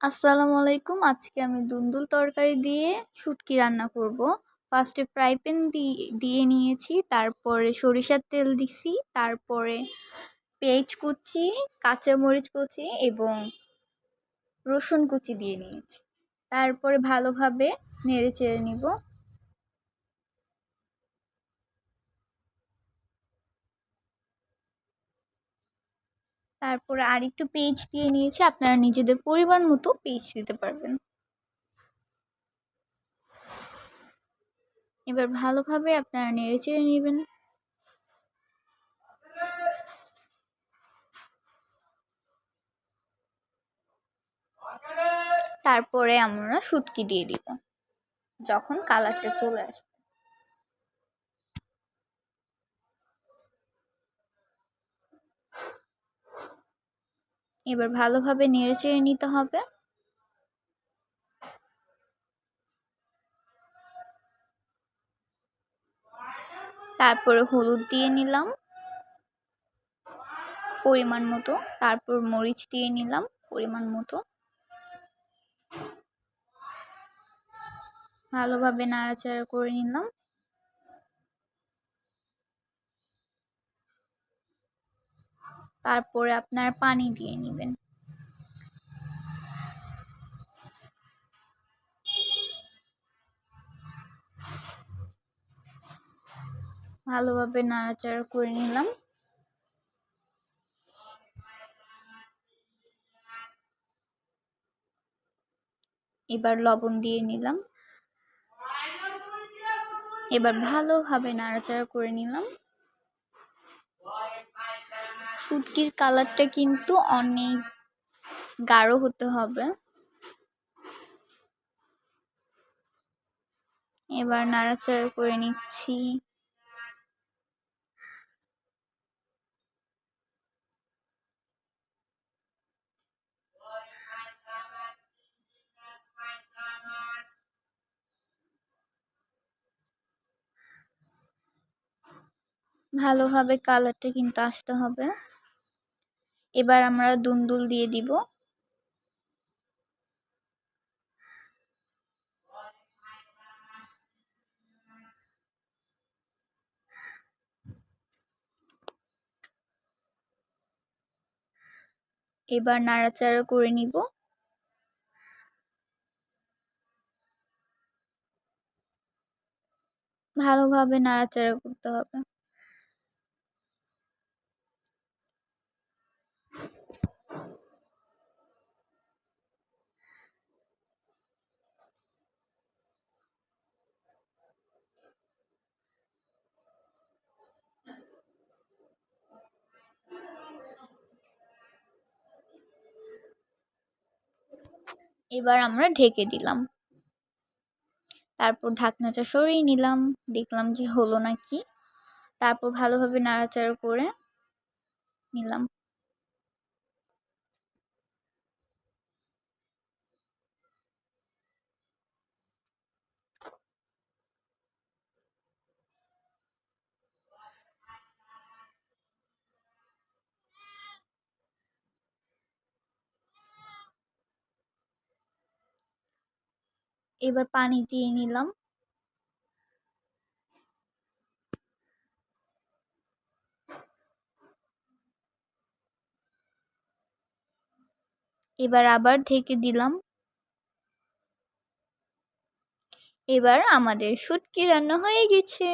আসসালামু আলাইকুম। আজকে আমি দুন্দুল তরকারি দিয়ে শুটকি রান্না করব। ফার্স্টে ফ্রাই প্যান দিয়ে নিয়েছি, তারপরে সরিষার তেল দিছি, তারপরে পেঁয়াজ কুচি, কাঁচামরিচ কুচি এবং রসুন কুচি দিয়ে নিয়েছি। তারপরে ভালোভাবে নেড়ে চেড়ে নিব। তারপরে আর একটু পেজ দিয়ে নিয়েছি, আপনারা নিজেদের পরিমাণ মতো পেজ দিতে পারবেন। এবার ভালোভাবে আপনারা নেড়ে চেড়ে নেবেন। তারপরে আমরা শুটকি দিয়ে দিব, যখন কালারটা চলে আসবে। এবার ভালোভাবে নেড়ে চেড়ে নিতে হবে। তারপরে হলুদ দিয়ে নিলাম। পরিমাণ মতো। তারপর মরিচ দিয়ে নিলাম, পরিমাণ মতো। ভালোভাবে নাড়াচাড়া করে নিলাম। তারপরে আপনার পানি দিয়ে নেবেন। ভালোভাবে নাড়াচাড়া করে নিলাম। এবার লবণ দিয়ে নিলাম। এবার ভালোভাবে নাড়াচাড়া করে নিলাম। শুটকির কালারটা কিন্তু অনেক গাঢ় হতে হবে। এবার নাড়াচাড়া করে নিচ্ছি। ভালোভাবে কালারটা কিন্তু আসতে হবে। এবার আমরা দুন্দুল দিয়ে দিব। এবার নাড়াচাড়া করে নিব। ভালোভাবে নাড়াচাড়া করতে হবে। এবার আমরা ঢেকে দিলাম। তারপর ঢাকনাটা সরিয়ে নিলাম, দেখলাম যে হলো নাকি। তারপর ভালোভাবে নাড়াচাড়া করে নিলাম। এবার পানি দিয়ে নিলাম। এবার আবার ঢেকে দিলাম। এবার আমাদের শুটকি রান্না হয়ে গেছে।